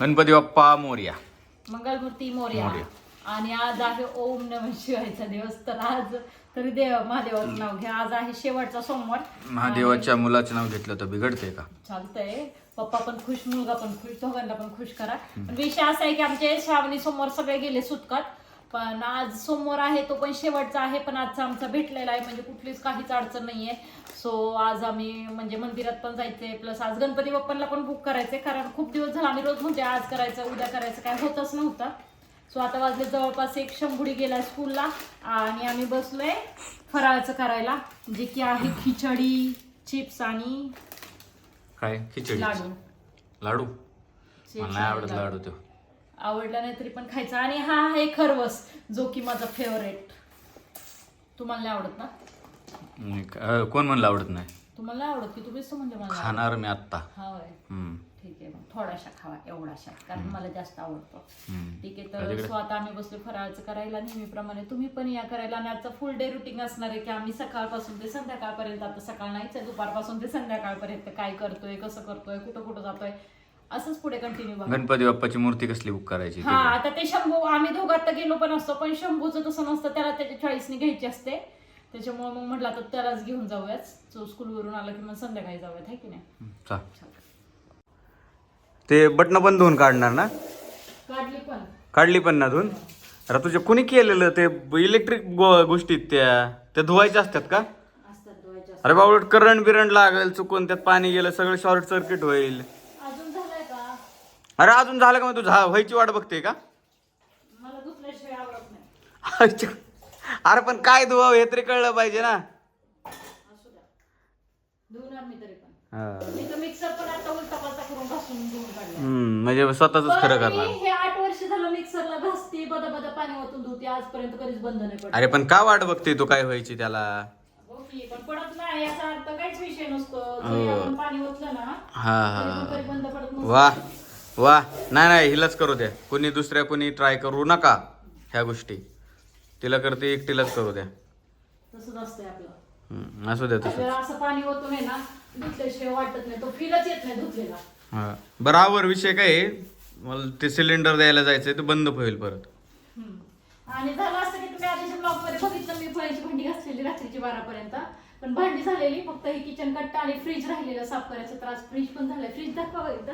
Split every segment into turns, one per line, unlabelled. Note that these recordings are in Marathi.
गणपती बाप्पा मोर्या.
मंगलमूर्ती मोर्या.
मोरया.
आणि आज आहे ओम नम शिवायचा दिवस. तर आज तरी देव महादेवाचं नाव घ्या. आज आहे शेवटचा सोमवार.
महादेवाच्या मुलाचं नाव घेतलं तर बिघडते का?
चालतंय. पप्पा पण खुश मुलगा पण खुश दोघांना पण खुश करा. पण विषय असा आहे की आमचे श्रावणी सोमवार सगळे गेले सुटकात. पण आज सोमवार आहे तो पण शेवटचा आहे पण आजचा आमचा भेटलेला आहे म्हणजे कुठलीच काहीच अडचण नाहीये. सो आज आम्ही म्हणजे मंदिरात पण जायचंय प्लस आज गणपती बाप्पांना पण बुक करायचंय कारण खूप दिवस झाला आम्ही रोज म्हणजे आज करायचं उद्या करायचं काय होतच नव्हतं. सो आता वाजले जवळपास एक शंभुडी गेला स्कूलला आणि आम्ही बसलोय फराळाचं करायला जे की आहे खिचडी चिप्स आणि
काय? खिचडी.
लाडू.
लाडू. मला नाही आवडत लाडू तो.
आवडला नाही तरी पण खायचा. आणि हा आहे खरवस जो की माझा फेवरेट तुम्हाला नाही आवडत ना?
मी क- अं, कोण म्हणलं आवडत नाही?
तुम्हाला नाही आवडत की तुम्हीच तर म्हणजे मला आवडत.
खाणार मी आत्ता.
हा होय.
हम्म,
ठीक आहे मग थोडाशा खावा एवढाशा कारण मला जास्त आवडतो.
हम्म.
ठीक आहे तर सो आता आम्ही बसलो फराळाचं करायला नेहमीप्रमाणे. तुम्ही पण या करायला आणि आजचा फुल डे रुटीन असणार आहे की आम्ही सकाळपासून ते संध्याकाळपर्यंत आता सकाळ नाहीच आहे दुपारपासून ते संध्याकाळपर्यंत काय करतोय कसं करतोय कुठं कुठं जातोय असंच पुढे कंटिन्यू बघा.
गणपती बाप्पाची मूर्ती कसली बुक करायची
हा आता ते शंभू आम्ही दोघात तर गेलो पण असतो पण शंभूचं तसं नसतं त्याला त्याच्या चॉईसने घ्यायची असते. त्याच्यामुळे मग म्हटलं आता त्यालाच घेऊन जाऊयाच जो स्कूलवरून आला की मग संध्याकाळी जाऊयात आहे की नाही?
चा. ते बटन बंद होऊन काढणार ना?
काढली पण.
काढली पण ना धुवून? अरे तुझे कुणी केलेलं ते इलेक्ट्रिक गोष्टीत त्या? त्या धुवायच्या असतात का?
असतात धुवायच्या
अरे बाबा करंट बिरंट लागेल चुकून त्यात पाणी गेलं सगळं शॉर्ट सर्किट होईल. अरे अजून झालं का मग तू झा व्हायची वाट बघते का?
मला दुसऱ्याशिवाय आवडत नाही.
अच्छा. अरे पण काय धुवावं हे तरी कळलं पाहिजे ना.
असू द्या. धुवणार मी तरी पण.
हा.
मी तर मिक्सर पण आता उलटा पालटा करून घासून धुवून काढला
हम्म, म्हणजे स्वतःच खरं
मी
करणार.
हे आठ वर्ष झालं मिक्सरला घासते बदा बदा पाणी ओतून धुते आजपर्यंत कधीच बंद नाही पडलं.
अरे पण का वाट बघते तू काय व्हायची त्याला?
हो की, पण पडत नाही याचा अर्थ काहीच विषय नसतो.
हो.
जरी आपण पाणी ओतलं ना
हा
तरी
हा
पण तरी बंद पडत नसतं.
वा. वा नाही नाही हिलाच करू द्या. कुणी दुसऱ्या कुणी ट्राय करू नका ह्या गोष्टी. तिला करते एकटीलाच करू द्या.
तसंच असतंय आपलं.
हम्म, असू द्या तसं
आपल्याला असं पाणी ओतून आहे ना धुतल्याशिवाय वाटत नाही. तो फीलच येत नाही धुतलेला.
हा. बराबर विषय काय आहे? मला ते सिलेंडर द्यायला जायचंय ते बंद होईल परत.
हम्म. आणि झालं असं की तुम्ही आधीच्या ब्लॉगमध्ये बघितलं मी फळाची भांडी घासलेली रात्रीची बारापर्यंत. पण भांडी झालेली फक्त ही किचन कट्टा आणि फ्रीज राहिलेलं साफ करायचा त्रास. फ्रीज पण झालाय. फ्रीज दाखवा एकदा.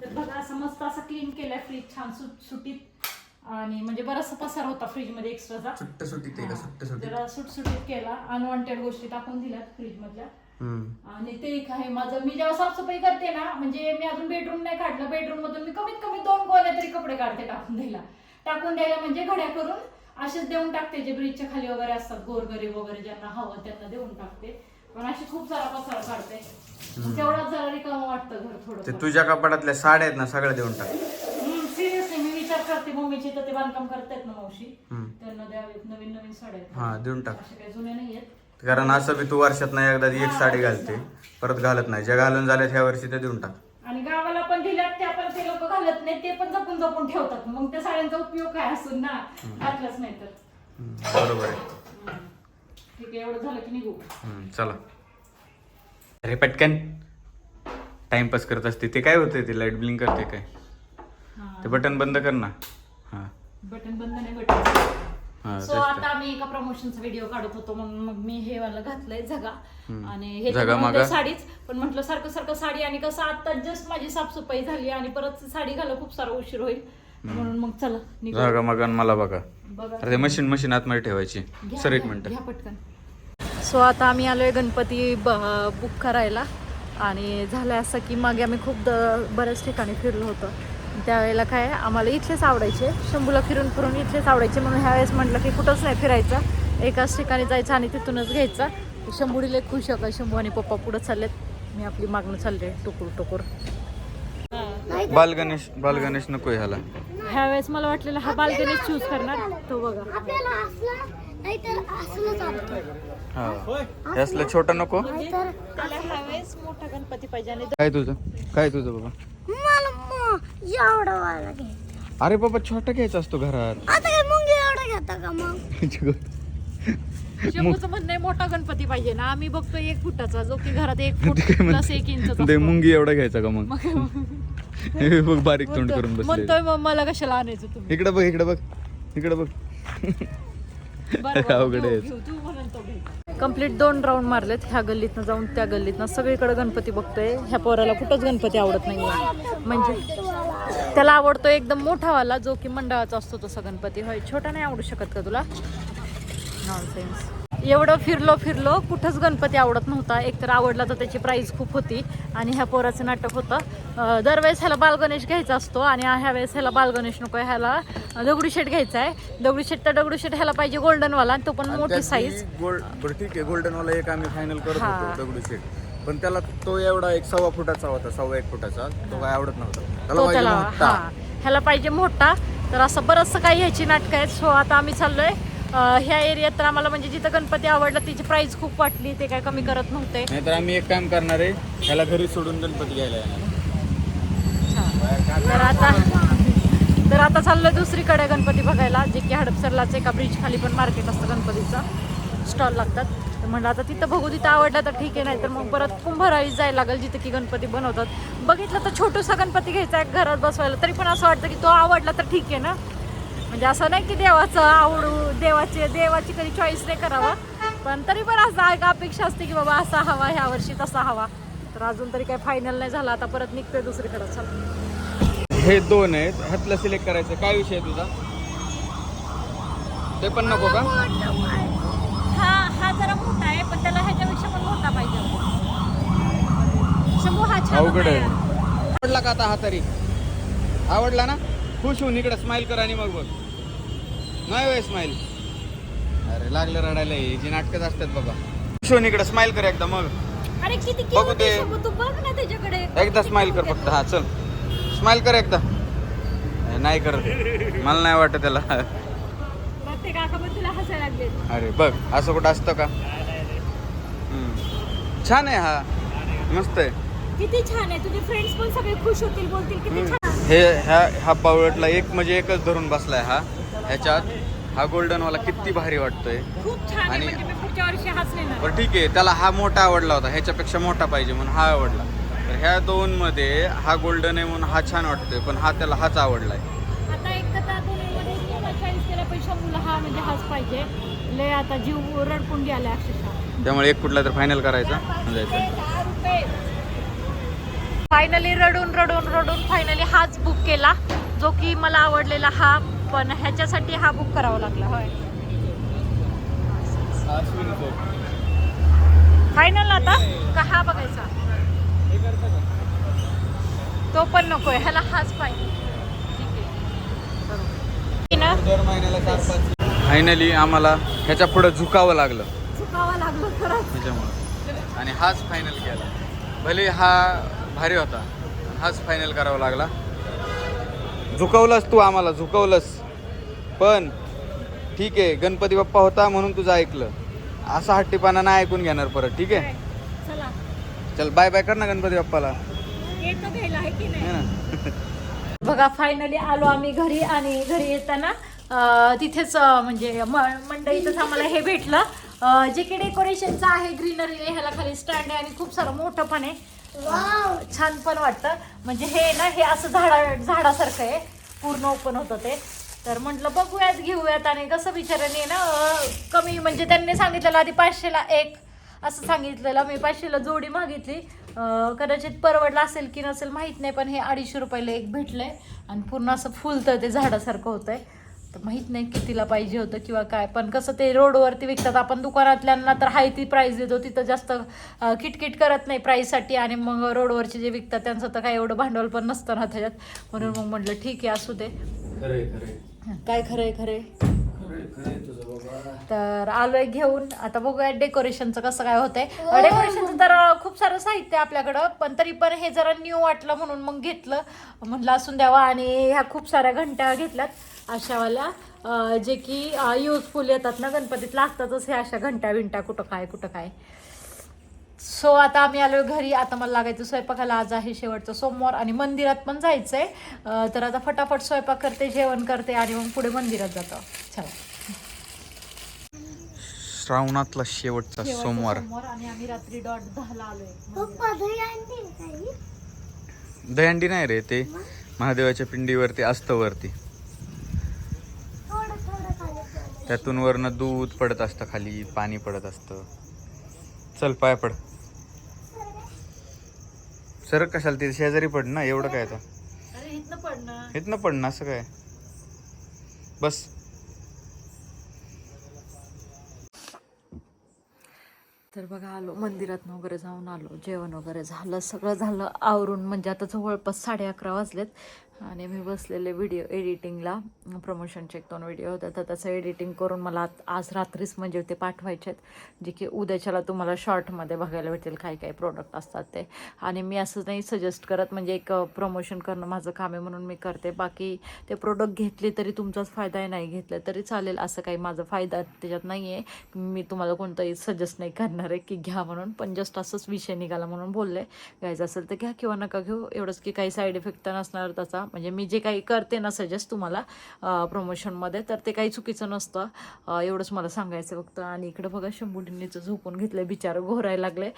तर बघा असं मस्त असा क्लीन केलाय फ्रीज छान सुट सुटीत. आणि म्हणजे बराचसा पसार होता फ्रीजमध्ये एक्स्ट्राचा
सुट्ट सुट्टी का? सुट्ट
जरा सुटसुटीत केला. अनवॉन्टेड गोष्टी टाकून दिल्यात फ्रीज मधल्या. आणि ते एक आहे माझं. मी जेव्हा साफसफाई करते ना म्हणजे मी अजून बेडरूम नाही काढलं. बेडरूम मधून मी कमीत कमी दोन गोण्या तरी कपडे काढते टाकून द्यायला. टाकून द्यायला म्हणजे घड्या करून असेच देऊन टाकते. जे ब्रिजच्या खाली वगैरे असतात गोरगरीब वगैरे ज्यांना हवं त्यांना देऊन टाकते. पण अशी खूप सारा पसारा काढते तेवढाच जरा रिकामं वाटतं घर
ते
थोडं
तुझ्या कपाटातल्या साड्या आहेत ना सगळ्या देऊन टाक.
सिरियसली मी विचार करते मम्मीची तर ते बांधकाम करतायत ना मावशी.
हम्म.
त्यांना द्यावेत नवीन नवीन साड्या आहेत.
हा देऊन टाक.
अशा काही जुन्या नाही आहेत.
कारण असं बी तू वर्षात नाही एकदा एक साडी घालते. परत घालत नाही. ज्या घालून झाल्यात ह्या वर्षी ते देऊन टाक.
आणि गावाला पण दिल्यात त्या पण ते लोक घालत नाही ते पण जपून जपून ठेवतात. मग त्या साड्यांचा उपयोग काय असून ना? घातलाच नाही तर.
हम्म, बरोबर आहे.
ठीक आहे एवढं झालं की निघू.
हम्म, चला. अरे पटकन. टाइमपास करत असते. ते काय होते ते लाइट ब्लिंक करते काय? ते बटन बंद कर ना. हा.
बटन बंद नाही बटन
हा
सो आता. आम्ही एका प्रमोशनचा व्हिडिओ काढत होतो म्हणून मग मी हे वाला घातलंय झगा. आणि हे
झगा
म्हणते
मागा?
साडीच पण म्हटलं सारखं सारखं साडी आणि कसं आता जस्ट माझी साफसफाई झाली आणि परत साडी घाला खूप सारा उशीर होईल. म्हणून मग चला निघू.
जागा मग मला बघा. अरे मशीन मशीन आतमध्ये ठेवायची. सर एक मिनिट.
सो आता आम्ही आलोय गणपती बुक करायला. आणि झालं असं की मागे आम्ही खूप द बऱ्याच ठिकाणी फिरलो होतो. त्यावेळेला काय आम्हाला इथलेच आवडायचे. शंभूला फिरून फिरून इथलेच आवडायचे. म्हणून ह्यावेळेस म्हटलं की कुठंच नाही फिरायचं. एकाच ठिकाणी जायचं आणि तिथूनच घ्यायचं. शंभूडी लय खुश होता शंभू आणि पप्पा पुढं चाललेत. मी आपली मागणं चालले टुकूर टुकूर.
बाल गणेश बाल गणेश नको ह्याला
ह्यावेळेस मला वाटलेलं हा बालगणेश चूज करणार तो बघा.
आपल्याला असला नाहीतर असलं चालतं.
हा. हे असलं छोटं नको.
नाहीतर
त्याला ह्यावेळेस मोठा गणपती पाहिजे आणि
काय तुझं? काय तुझं बाबा?
मला मग एवढं
अरे बाबा छोटा घ्यायचा असतो घरात.
आता काय मुंगी एवढं घेता का मग?
शंभूचं म्हणणं आहे मोठा गणपती पाहिजे ना. आम्ही बघतो एक फुटाचा जो की घरात एक फूट प्लस एक इंच
ते मुंगी एवढा घ्यायचा का मग? हे बघ बारीक तोंड करून बसले
म्हणतोय मग मला कशाला आणायचं तुम्ही?
इकडे बघ इकडे बघ इकडे बघ. अवघड आहे.
कंप्लीट दोन राऊंड मारलेत ह्या गल्लीतनं जाऊन त्या गल्लीतनं. सगळीकडे गणपती बघतोय. ह्या पोराला कुठंच गणपती आवडत नाही म्हणजे त्याला आवडतो एकदम मोठावाला जो की मंडळाचा असतो तसा गणपती. होय छोटा नाही आवडू शकत का तुला? नॉनसेन्स एवढं फिरलो फिरलो. कुठंच गणपती आवडत नव्हता. एकतर आवडला तर त्याची प्राईस खूप होती. आणि ह्या पोराचं नाटक होतं. दरवेळेस ह्याला बालगणेश घ्यायचा असतो आणि ह्या वेळेस ह्याला बालगणेश नको. ह्याला दगडूशेठ घ्यायचा आहे. दगडूशेठ तर दगडूशेठ ह्याला पाहिजे गोल्डनवाला आणि तो पण मोठी साईज
बरं ठीक आहे गोल्डन वाला एक आम्ही फायनल करत. होतो दगडूशेठ पण त्याला तो एवढा एक सव्वा फुटाचा होता सव्वा एक फुटाचा. तो काय आवडत नव्हता. त्याला.
हा. ह्याला पाहिजे मोठा. तर असं बरंचसं काही ह्याची नाटकं आहेत. सो आता आम्ही चाललोय. ह्या एरियात तर आम्हाला म्हणजे जिथं गणपती आवडला तिची प्राइस खूप वाटली. ते काय कमी करत नव्हते.
नाहीतर आम्ही एक काम करणार आहे ह्याला घरी सोडून गणपती घ्यायला येणार.
तर आता तर आता चाललोय दुसरीकडे गणपती बघायला. जे की हडपसरलाच एका ब्रिज खाली पण मार्केट असतं गणपतीचं. स्टॉल लागतात. तर म्हणलं आता तिथं बघू तिथं आवडलं तर ठीक आहे नाही तर मग परत कुंभाराळी जायला लागेल जिथं की गणपती बनवतात. बघितलं तर छोटूसा गणपती घ्यायचा आहे घरात बसवायला. तरी पण असं वाटतं की तो आवडला तर ठीक आहे ना? म्हणजे असं नाही की देवाचं आवडू देवाची देवाची कधी चॉईस नाही करावा. पण तरी पण असं एक अपेक्षा असते की बाबा असा हवा ह्या वर्षी तसा हवा. तर अजून तरी काही फायनल नाही झाला. आता परत निघतोय दुसरीकडे. चल.
हे दोन आहेत. ह्यातलं सिलेक्ट करायचं. काय विषय आहे तुझा? ते पण नको का?
हा हा जरा मोठा आहे पण त्याला ह्याच्यापेक्षा पण मोठा पाहिजे शंभू हा छान
अवघड. आवडला का आता हा तरी? आवडला ना? खुश होऊन इकडे स्माइल कर आणि मग बघ. नाही वय स्माइल अरे लागलं रडायला ही जी नाटकच असतात बाबा. खुश होऊन इकडे स्माइल कर एकदा मग.
अरे किती
बघू.
आहे तू. बघ ना त्याच्याकडे.
एकदा स्माइल कर फक्त. हा चल. स्माइल कर एकदा. नाही करत. मला नाही वाटत त्याला.
प्रत्येक काका पण तुला हसायला लागले
अरे बघ असं कुठं असतं का? हम्म. छान आहे हा. मस्त आहे.
किती छान आहे. तुझे फ्रेंड्स पण सगळे खुश होतील बोलतील. किती छान
हे ह्या ह्या बावळटला एक म्हणजे एकच धरून बसलाय हा. ह्याच्यात हा गोल्डन वाला किती भारी वाटतोय.
खूप छान आहे
आणि-
म्हणजे मी पुढच्या वर्षी हाच नेणार
बरं ठीक आहे त्याला हा मोठा आवडला होता ह्याच्यापेक्षा मोठा पाहिजे म्हणून हा आवडला. तर ह्या दोन मध्ये हा गोल्डन आहे म्हणून हा छान वाटतोय पण हा त्याला हाच आवडलाय.
आता एक तर दोन्हीमध्ये हा म्हणजे हाच पाहिजे. लय आता जीव रडकुंडी आला अक्षरशः.
त्यामुळे एक कुठला तर फायनल करायचा. आणि जायचं
फायनली रडून रडून रडून फायनली हाच बुक केला. जो की मला आवडलेला हा पण ह्याच्यासाठी हा बुक करावा लागला होय. फायनल आता? का हा बघायचा? तो पण नकोय ह्याला हाच पाहिजे
पाच फायनली आम्हाला ह्याच्या पुढे झुकावं लागलं.
चुकावं लागलं खरंच.
ह्याच्यामुळं आणि हाच फायनल केला. भले हा भारी होता. हाच फायनल करावा लागला. झुकवलंस तू आम्हाला झुकवलंस. पण ठीक आहे गणपती बाप्पा होता म्हणून तुझं ऐकलं. असा हट्टीपणा नाही ऐकून घेणार परत ठीक आहे?
चला.
चल बाय बाय कर ना गणपती बाप्पाला.
येतो घ्यायला आहे की नाही?
है ना.
बघा फायनली आलो आम्ही घरी आणि घरी येताना तिथेच म्हणजे म- मंडईतच आम्हाला हे भेटलं. जे की डेकोरेशनचं आहे ग्रीनरी ह्याला खाली स्टँड आहे आणि खूप सारं मोठं पण आहे. छान पण वाटतं. म्हणजे हे ना हे असं झाडा झाडासारखं आहे. पूर्ण ओपन होतं ते. तर म्हटलं बघूयात घेऊयात. आणि कसं बिचाराने ना कमी म्हणजे त्यांनी सांगितलेलं आधी पाचशेला एक असं सांगितलेलं. मी पाचशेला जोडी मागितली. कदाचित परवडलं असेल की नसेल माहीत नाही पण हे अडीचशे रुपयाला एक भेटलंय. आणि पूर्ण असं फुलतं ते झाडासारखं होतंय. तर माहीत नाही कितीला पाहिजे होतं किंवा काय. पण कसं ते रोडवरती विकतात. आपण दुकानातल्यांना तर हाय ती प्राईस देतो. तिथं जास्त किटकिट करत नाही प्राईससाठी आणि मग रोडवरचे जे विकतात त्यांचं तर काय एवढं भांडवल पण नसतं ना त्याच्यात. म्हणून मग म्हटलं ठीक आहे असू दे. काय खरंय खरे तर आलोय घेऊन. आता बघूया डेकोरेशनचं कसं काय होतंय. डेकोरेशनचं तर अं, खूप सारं साहित्य आहे आपल्याकडं पण तरी पण हे जरा न्यू वाटलं म्हणून मग घेतलं. म्हटलं असून द्यावा आणि ह्या खूप साऱ्या घंट्या घेतल्यात. अशावाल्या जे की युजफुल येतात ना गणपतीत लागतातच हे अशा घंट्या बिंट्या कुठं काय कुठं काय. सो आता आम्ही आलो घरी. आता मला लागायचं स्वयंपाकाला. आज आहे शेवटचं सोमवार आणि मंदिरात पण जायचंय. अं, तर आता फटाफट स्वयंपाक करते जेवण करते आणि मग पुढे मंदिरात जातो. चला.
श्रावणातला शेवटचा सोमवार.
आणि आम्ही रात्री डॉट दहाला आलोय.
पप्पा घरी आणते काही
दहंडी नाही रे ते महादेवाच्या पिंडीवरती असतं वरती
थोडं थोडं खाली पडलं.
त्यातून वरनं दूध पडत असतं खाली पाणी पडत असतं. चल पाय पड. सर कशाला ते? शेजारी पड ना एवढं काय आता?
अरे इथनं पडणं
असं काय? बस.
तर बघा आलो. मंदिरात वगैरे जाऊन आलो. जेवण वगैरे झालं. सगळं झालं. आवरून म्हणजे आता जवळपास साडे अकरा वाजलेत. आणि मी बसलेले व्हिडिओ एडिटिंगला प्रमोशनचे एक दोन व्हिडिओ होता तर त्याचं एडिटिंग करून मला आत- आज रात्रीच म्हणजे ते पाठवायचे आहेत जे की उद्याच्याला तुम्हाला शॉर्टमध्ये बघायला भेटेल काही काही प्रोडक्ट असतात ते. आणि मी असं नाही सजेस्ट करत. म्हणजे एक प्रमोशन करणं माझं काम आहे म्हणून मी करते. बाकी ते प्रोडक्ट घेतले तरी तुमचाच फायदा आहे. नाही घेतलं तरी चालेल. असं काही माझा फायदा त्याच्यात नाही आहे मी तुम्हाला कोणताही सजेस्ट नाही करणार आहे की घ्या म्हणून. पण जस्ट असंच विषय निघाला म्हणून बोलले. घ्यायचं असेल तर घ्या किंवा नका घेऊ. एवढंच की काही साईड इफेक्ट तर नसणार त्याचा म्हणजे मी जे काही करते ना सजेस्ट तुम्हाला प्रमोशनमध्ये तर ते काही चुकीचं नसतं. एवढंच मला सांगायचं फक्त. आणि इकडं बघा शंभूटींनीचं झोपून घेतलं बिचारं घोरायला लागले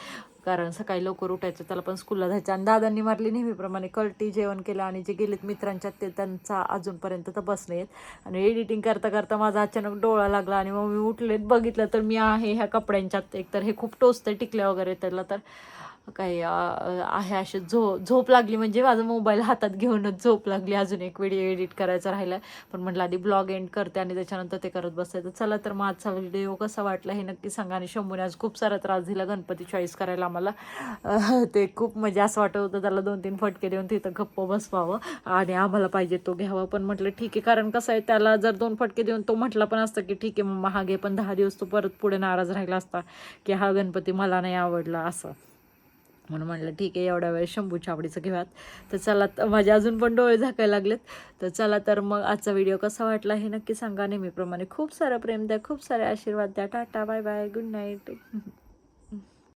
कारण सकाळी लवकर उठायचं त्याला पण स्कूलला जायचं. आणि दादांनी मारली नेहमीप्रमाणे कलटी जेवण केलं आणि जे गेलेत मित्रांच्या ते त्यांचा अजूनपर्यंत तर नाही आहेत आणि एडिटिंग करता करता माझा अचानक डोळा लागला आणि मग मी उठलेत बघितलं तर मी आहे ह्या कपड्यांच्यात. एकतर हे खूप टोचतं टिकल्या वगैरे त्याला तर. काही आहे असे झो झोप लागली म्हणजे माझा मोबाईल हातात घेऊनच झोप लागली. अजून एक व्हिडिओ एडिट करायचा राहिला पण म्हटलं आधी ब्लॉग एंड करते आणि त्याच्यानंतर ते करत बसायचं. चला तर मग आजचा व्हिडिओ कसा वाटला हे नक्की सांगा. आणि शंभूने आज खूप सारा त्रास दिला गणपती चॉईस करायला आम्हाला. ते खूप म्हणजे असं वाटत होतं त्याला दोन तीन फटके देऊन तिथं गप्प बसवावं आणि आम्हाला पाहिजे तो घ्यावा. पण म्हटलं ठीक आहे कारण कसं आहे त्याला जर दोन फटके देऊन तो म्हटला पण असतं की ठीक आहे मग महागे पण दहा दिवस तो परत पुढे नाराज राहिला असता की हा गणपती मला नाही आवडला असं. म्हणून म्हटलं ठीक आहे एवढ्या वेळ शंभू आवडीचं घेऊयात. तर चला तर माझे अजून पण डोळे झाकायला लागलेत. तर चला तर मग आजचा व्हिडिओ कसा वाटला हे नक्की सांगा. नेहमीप्रमाणे खूप सारं प्रेम द्या खूप सारे आशीर्वाद द्या. Tata bye bye good night.